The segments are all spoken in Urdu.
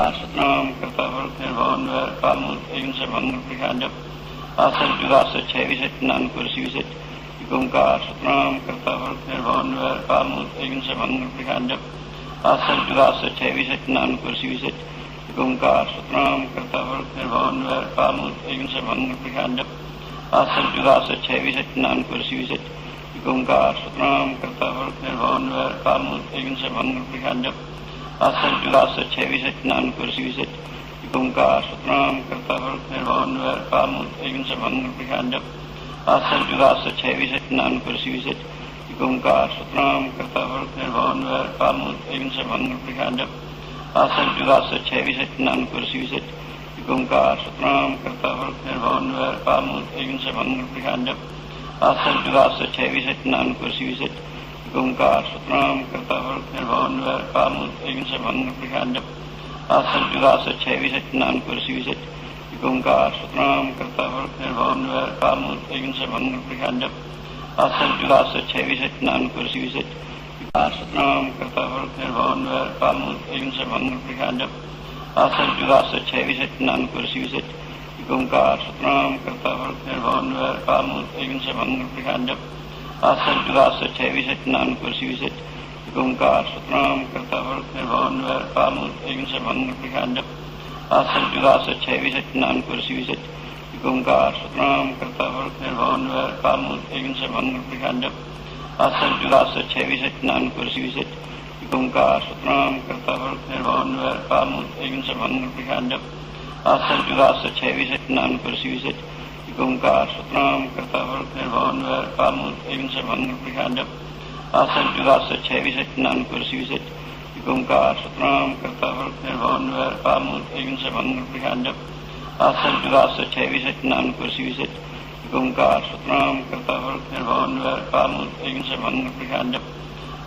ستنام کرتا سے بھنگر پرکھانجب آسن نان کرسی ویسٹ گمکار ستنام کرتا ورک نربھان ویر کالمت ایگن سے بھنگر پرکھانجب آسن نان کرسی ویسٹ گمکار ستنام کرتا ویر سے نان کرسی گمکار ستنام کرتا ویر سے بھنگر پرکھانجب جگا سے چھ ویسٹ نان کرسی ویسٹ گمکار ستنام کرتا ورک نربھان ویر کالمت ایگن سے بھنگر پرکھانجب آسن جگا سے چھ ویسٹ نان کرسی ویسٹ گمکار ستنام کرتا ورک نربھان ویر کالمت ایگن سے بھنگر پرکھانجب آسن جگا سے چھ ویسٹ نان کرسی ویسٹ گمکار ستنام کرتا ورک نربھان ویر کالمت ایگن سے بھنگر پرکھانجب آسن نان کرسی گمکار ستنام کرتا ورک ویر کالمت ایگن سے بھنگر پرکھانجب آسن جگا سے چھ ویسٹ نان کرسی ویسٹ گمکار ستنام کرتا ورک ویر کالمت ایگن سے بھنگر پرکھانجب آسن جگا سے چھ ویسٹ نان کرسی ویسٹ ستنام کرتا ورک ویر کالمت ایگن سے بھنگر پرکھانجب آسن جگا سے چھ ویسٹ نان کرسی ویسٹ گمکار ستنام کرتا ورک ویر کالمت ایگن سے بھنگر پرکھانجب آسن جگا سے چھ ویسٹ نان کرسی ویسٹ گمکار، ستنام، کرتا ورک نربھان ویر کالمت ایگن نان کرسی ویسٹ گمکار، ستنام، کرتا ورک نربھان ویر ایگن چھ نان کرسی گمکار، ستنام، کرتا ورک نربھان ویر کالمت ایگن سے بھنگر ویسٹ نان کرسی ویسٹ گمکار ستنام کرتا ورک نربھان ویر کالمت ایگن سے بھنگر پرکھانجب آسن جگا سے چھ ویسٹ نان کرسی ویسٹ گمکار ستنام کرتا ورک نربھان ویر کالمت ایگن سے بھنگر پرکھانجب آسن جگا سے چھ ویسٹ نان کرسی ویسٹ گمکار ستنام کرتا ورک نربھان ویر کالمت ایگن سے بھنگر پرکھانجب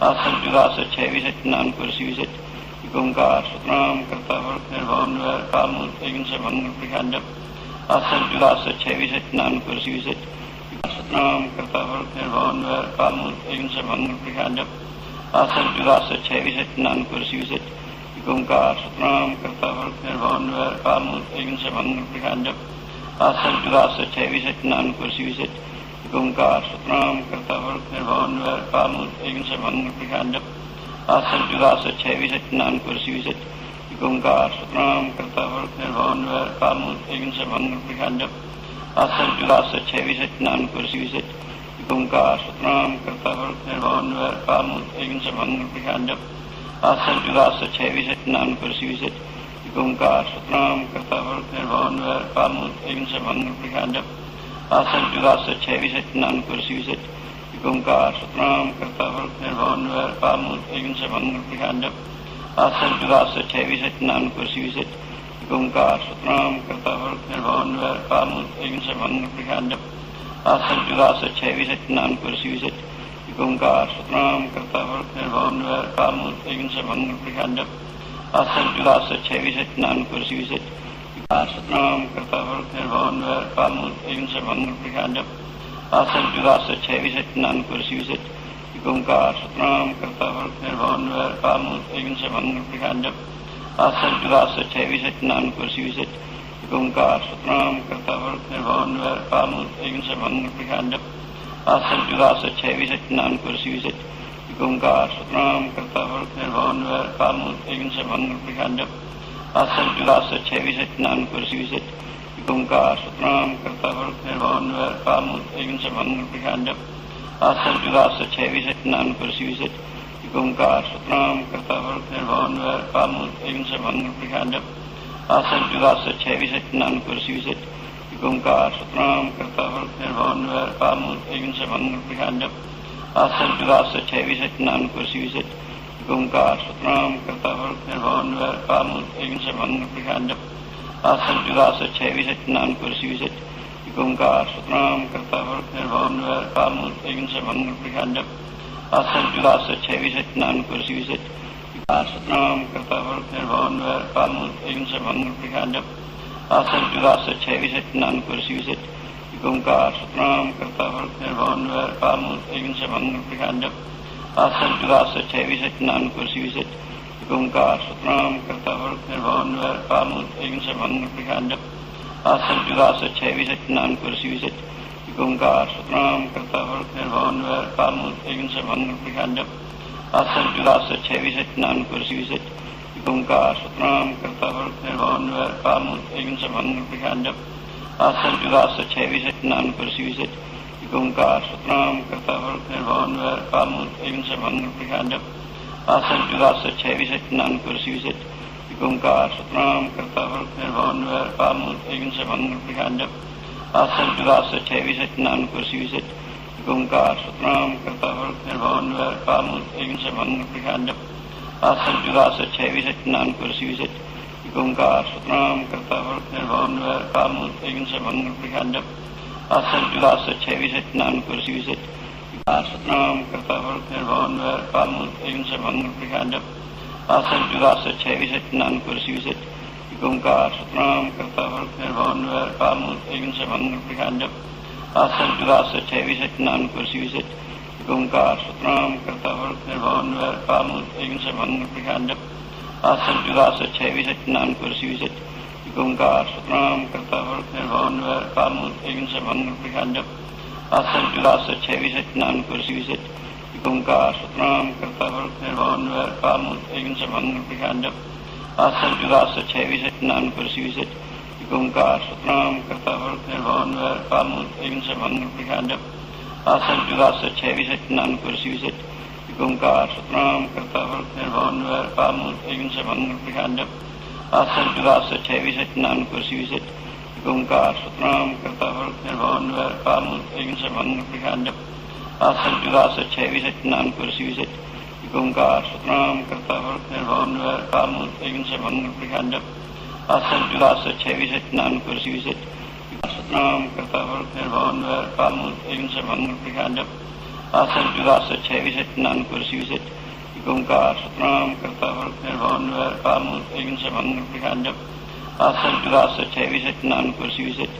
آسن جگا سے چھ ویسٹ نان کرسی ویسٹ گمکار ستنام کرتا ورک نربھان ویر کالمت ایگن سے بھنگر پرکھانجب آسن جگا سے چھ ویسٹ نان کرسی ویسٹ ستنام کرتا ورک ویر کالمت ایگن سے بھنگر پرکھانجب آسن جگا سے چھ ویسٹ کرسی ویسٹ گمکار ستنام کرتا ورک نربھان ویر کالمت ایگن سے بھنگر پرکھانجب آسن جگا سے چھ ویسٹ کرسی ویسٹ گمکار ستنام کرتا ورک نربھان ویر کالمت ایگن سے بھنگر پرکھانجب آسن جگا سے چھ ویسٹ کرسی ویسٹ گمکار ستنام کرتا ورک نربھان ویر کالمت ایگن سے بھنگر پرکھانجب آسن جگا سے چھ ویسٹ نان کرسی ویسٹ گمکار ستنام کرتا ورک نربھان ویر کالمت ایگن سے بھنگر پرکھانجب آسن جگا سے چھ ویسٹ نان کرسی ویسٹ گمکار ستنام کرتا ورک نربھان ویر کالمت ایگن سے بھنگر پرکھانجب آسن جگا سے چھ ویسٹ نان کرسی ویسٹ گمکار ستنام کرتا ورک نربھان ویر کالمت ایگن سے بھنگر پرکھانجب آسن جگا سے نان کرسی گمکار، ستنام کرتا ورک ویر کالمت ایگن سے بھنگر پرکھانجب آسن جگا نان کرسی گمکار، ستنام کرتا ورک ویر کالمت ایگن سے بھنگر پرکھانجب آسن جگا نان ستنام کرتا ورک ویر کالمت ایگن سے بھنگر پرکھانجب آسن جگا سے چھ ویسٹ گمکار ستنام کرتا ورک نربھان ویر کالمت ایگن سے بھنگر پرکھانجب آسن جگا سے چھ ویسٹ نان کرسی ویسٹ گمکار ستنام کرتا ورک نربھان ویر کالمت ایگن سے بھنگر پرکھانجب آسن جگا سے چھ ویسٹ نان کرسی ویسٹ گمکار ستنام کرتا ورک نربھان ویر کالمت ایگن سے بھنگر پرکھانجب آسن جگا سے چھ ویسٹ نان کرسی ویسٹ گمکار ستنام کرتا ورک نربھان ویر کالمت ایگن سے بھنگر پرکھانجب آسن جگا سے چھ نان کرسی ویسٹ گمکار ستنام کرتا ورک نربھان ویر کالمت ایگن سے بھنگر نان کرسی ویسٹ گمکار ستنام کرتا ورک نربھان ویر کالمت ایگن سے بھنگر نان کرسی ویسٹ گمکار ستنام کرتا ویر سے بھنگر نان کرسی گمکار ستنام کرتا سے بھنگر سے نان کرسی ویسٹ ستنام کرتا ورک نربھان ویر سے بھنگر پرکھانجب آسن سے نان کرسی گمکار ستنام کرتا ویر سے بھنگر سے نان کرسی ستنام کرتا ویر سے آسر جگاس چھ ویسٹ نان کرسی ویسٹ اومکار ستنام کرتا ورک نربان ویر کالموت ایگن سے منگل پرکانجب آسر جگاس چھ ویسٹ نان کرسی ویسٹ اومکار ستنام کرتا ورک نربان ویر کالموت ایگن سے منگل پرکانجب آسر جگاس چھ ویسٹ نان کرسی ویسٹ اومکار ستنام کرتا ورک نربان ویر کالموت ایگن سے منگل پرکانجب آسن جگاس چھ ویسٹ نان کرسی ویسٹ اومکار ستنام کرتا ورک نربان ویر کالموت ایگن سے منگل پرکانجب آسن جگاس چھ ویسٹ نان کرسی ویسٹ اومکار ستنام کرتا ورک ویر کالموت ایگن سے منگل پرکانجب آسن جگاس چھ ویسٹ نان کرسی ویسٹ اومکار ستنام کرتا ورک ویر کالموت ایگن سے منگل پرکانجب آسن جگاس چھ ویسٹ نان کرسی ویسٹ ستنام کرتا ورک ویر کالموت ایگن سے منگل پرکانجب آسن جگاس چھ ویسٹ نان کرسی ویسٹ اومکار ستنام کرتا ورک نربان ویر کالموت ایگن سے منگل پرکانجب آسن جگاس چھ اچھا ویسٹ نان کرسی ویسٹ اومکار ستنام کرتا ورک نربان ویر کالموت ایگن سے منگل پرکانجب آسن جگاس چھ اچھا ویسٹ نان کرسی ویسٹ اومکار ستنام کرتا ورک نربان ویر کالموت ایگن سے منگل پرکانجب آسن جگاس چھ اچھا ویسٹ نان کرسی ویسٹ اومکار ستنام کرتا ورک نربان ویر کالموت ایگن سے منگل پرکانجب آسن جگاس چھ ویسٹ نان کرسی ویسٹ اومکار ستنام کرتا ورک نربان ویر کالموت ایگن سے منگل پرکانجب آسن جگاس چھ ویسٹ نان کرسی ویسٹ اومکار ستنام کرتا ورک نربان ویر کالموت ایگن سے منگل پرکانجب آسن جگاس چھ ویسٹ نان کرسی ویسٹ اومکار ستنام کرتا ورک نربان نان کرسی ویسٹ اومکار ستنام کرتا ورک نربان ویر کالموت ایگن سے منگل پرکانجب آسن جگاس چھ ویسٹ نان کرسی ویسٹ ستنام کرتا ورک نربان ویر کالموت ایگن سے منگل پرکانجب آسن جگاس چھ ویسٹ نان کرسی ویسٹ اومکار ستنام کرتا ورک نربان ویر کالموت ایگن سے منگل پرکانجب آسن جگاس چھ ویسٹ نان کرسی ویسٹ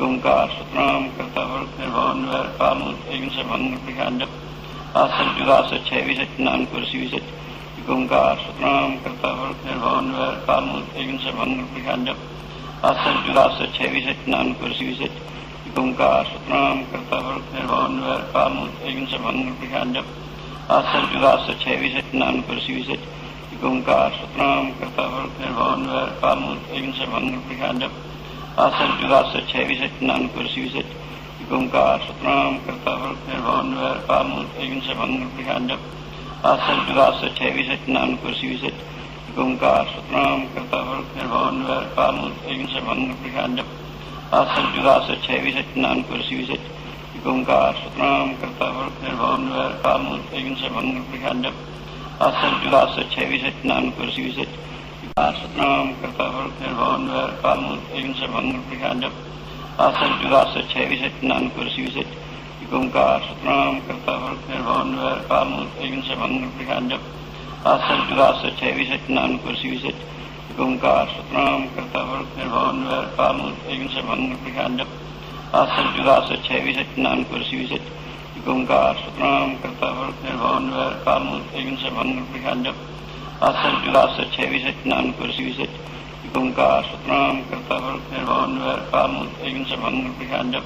اومکار ستنام کرتا ورک نربان ویر کالموت ایگن سے منگل پرکانجب آسن جگاس چھ ویسٹ نان کرسی ویسٹ اومکار ستنام کرتا ورک نربان ویر کالموت ایگن سے منگل پرکانجب آسن جگاس چھ ویسٹ نان کرسی ویسٹ اومکار ستنام کرتا ورک نربان ویر کالموت ایگن سے منگل پرکانجب آسن جگاس چھ ویسٹ نان کرسی ویسٹ اومکار ستنام کرتا ورک نربان ویر کالموت ایگن سے منگل پرکانجب آسن ویسٹ نان کرسی ویسٹ اومکار ستنام کرتا ورک نربان ویر کالموت ایگن سے منگل پرکانجب آسن جگاس چھ ویسٹ نان کرسی ویسٹ اومکار ستنام کرتا ورک نربان ویر کالموت ایگن سے منگل پرکانجب آسن جگاس چھ ویسٹ نان کرسی ویسٹ اومکار ستنام کرتا ورک نربان ویر کالموت ایگن سے منگل پرکانجب آسن جگاس چھ ویسٹ نان کرسی ویسٹ ستنام کرتا ورک نربان ویر ہاں، کالموت ایگن سے منگل نان کرسی ویسٹ اومکار ستنام کرتا ورک نربان ویر ہاں، کالموت ایگن سے منگل پرکانجب آسن جگاس چھ ویسٹ نان کرسی ویسٹ اومکار ستنام کرتا ورک ویر ہاں، کالموت ایگن سے منگل پرکانجب آسن جگاس چھ ویسٹ نان کرسی ویسٹ اومکار ستنام کرتا ورک ویر کالموت ایگن سے منگل پرکانجب آسن جگاس چھ ویسٹ نان کرسی ویسٹ اومکار ستنام کرتا ورک نربان ویر کالموت ایگن سے منگل پرکانجب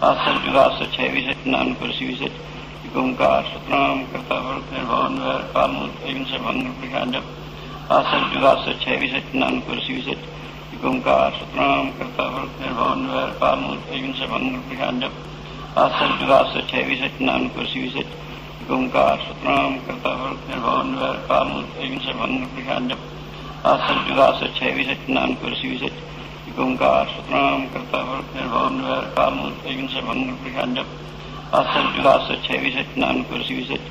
آسن جگاس چھ ویسٹ نان کرسی ویسٹ اومکار ستنام کرتا ورک نربان ویر کالموت ایگن سے منگل پرکانجب آسن جگاس چھ ویسٹ نان کرسی ویسٹ اومکار ستنام کرتا ورک نربان ویر کالموت ایگن سے منگل پرکانجب آسن جگاس چھ ویسٹ نان کرسی ویسٹ ستنام کرتا ورک نربان ویر کالموت ایگن سے منگل پرکانجب آسن جگاس چھ ویسٹ نان کرسی ویسٹ اومکار ستنام کرتا ورک بھون ویر کالموت ایگن سے جب پرکانجب آسن جگاس چھ سچ نان کرسی سچ